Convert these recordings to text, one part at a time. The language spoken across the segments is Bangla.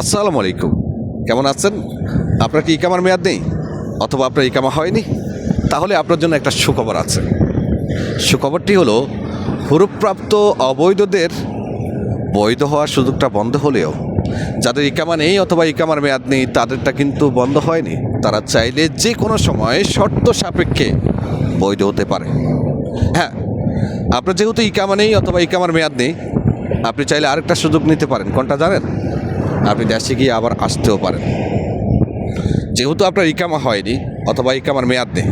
আসসালামু আলাইকুম। কেমন আছেন? আপনার কি ইকামার মেয়াদ নেই? অথবা আপনার ইকামা হয়নি? তাহলে আপনার জন্য একটা সুখবর আছে। সুখবরটি হলো, হুরুপ্রাপ্ত অবৈধদের বৈধ হওয়ার সুযোগটা বন্ধ হলেও, যাদের ইকামা নেই অথবা ইকামার মেয়াদ নেই, তাদেরটা কিন্তু বন্ধ হয়নি। তারা চাইলে যে কোনো সময় শর্ত সাপেক্ষে বৈধ হতে পারে। হ্যাঁ আপনার যেহেতু ইকামা নেই অথবা ইকামার মেয়াদ নেই, আপনি চাইলে আরেকটা সুযোগ নিতে পারেন। কোনটা জানেন? আপনি দেশে গিয়ে আবার আসতেও পারেন। যেহেতু আপনার ইকামা হয়নি, অথবা ইকামার মেয়াদ নেই,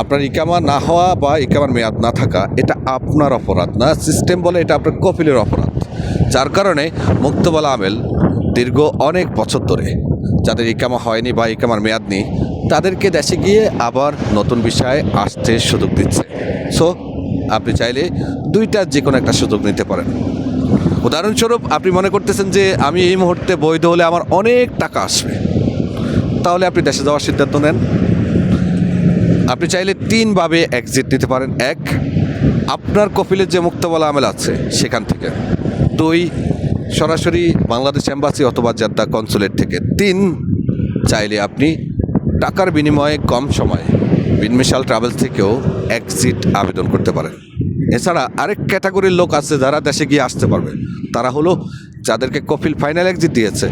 আপনার ইকামা না হওয়া বা ইকামার মেয়াদ না থাকা, এটা আপনার অপরাধ না সিস্টেম বলে এটা আপনার কপিলের অপরাধ। যার কারণে মুক্তবালা আমেল দীর্ঘ অনেক বছর ধরে যাদের ইকামা হয়নি বা ইকামার মেয়াদ নেই, তাদেরকে দেশে গিয়ে আবার নতুন বিষয়ে আসতে সুযোগ দিচ্ছে। সো আপনি চাইলে দুইটার যে কোনো একটা সুযোগ নিতে পারেন। উদাহরণস্বরূপ, আপনি মনে করতেছেন যে আমি এই মুহূর্তে বৈধ হলে আমার অনেক টাকা আসবে। তাহলে আপনি দেশে যাওয়ার সিদ্ধান্ত নেন। আপনি চাইলে তিনভাবে এক্সিট নিতে পারেন। এক, আপনার কপিলের যে মুক্তবলা আমেল আছে, সেখান থেকে। দুই, সরাসরি বাংলাদেশ এম্বাসি অথবা জাদ্দা কনসুলেট থেকে। তিন, চাইলে আপনি টাকার বিনিময়ে কম সময়ে বিনমিশাল ট্রাভেলস থেকেও এক্সিট আবেদন করতে পারেন। এছাড়া আরেক ক্যাটাগরির লোক আছে যারা দেশে গিয়ে আসতে পারবে। তারা হলো যাদেরকে কপিল ফাইনাল এক্সিট দিয়েছে,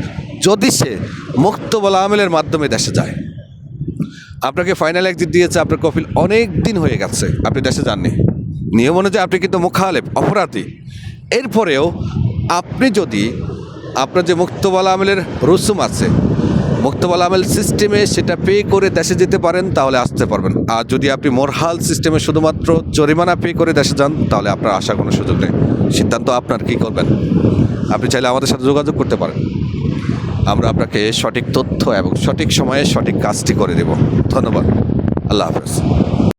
যদি সে মুক্তবলা আমেলের মাধ্যমে দেশে যায়। আপনাকে ফাইনাল এক্সিট দিয়েছে, আপনার কপিল অনেক দিন হয়ে গেছে, আপনি দেশে যাননি। নিয়ম অনুযায়ী আপনি কিন্তু মুখালেপ অপরাধী। এরপরেও আপনি যদি আপনার যে মুক্তবালা আমেলের রসুম আছে মুক্তবালা আমেল সিস্টেমে সেটা পে করে দেশে যেতে পারেন, তাহলে আসতে পারবেন। আর যদি আপনি মোরহাল সিস্টেমে শুধুমাত্র জরিমানা পে করে দেশে যান, তাহলে আপনার আসার কোনো সুযোগ নেই। সিদ্ধান্ত আপনার, কী করবেন? আপনি চাইলে আমাদের সাথে যোগাযোগ করতে পারেন। আমরা আপনাকে সঠিক তথ্য এবং সঠিক সময়ে সঠিক কাজটি করে দেব। ধন্যবাদ। আল্লাহ হাফেজ।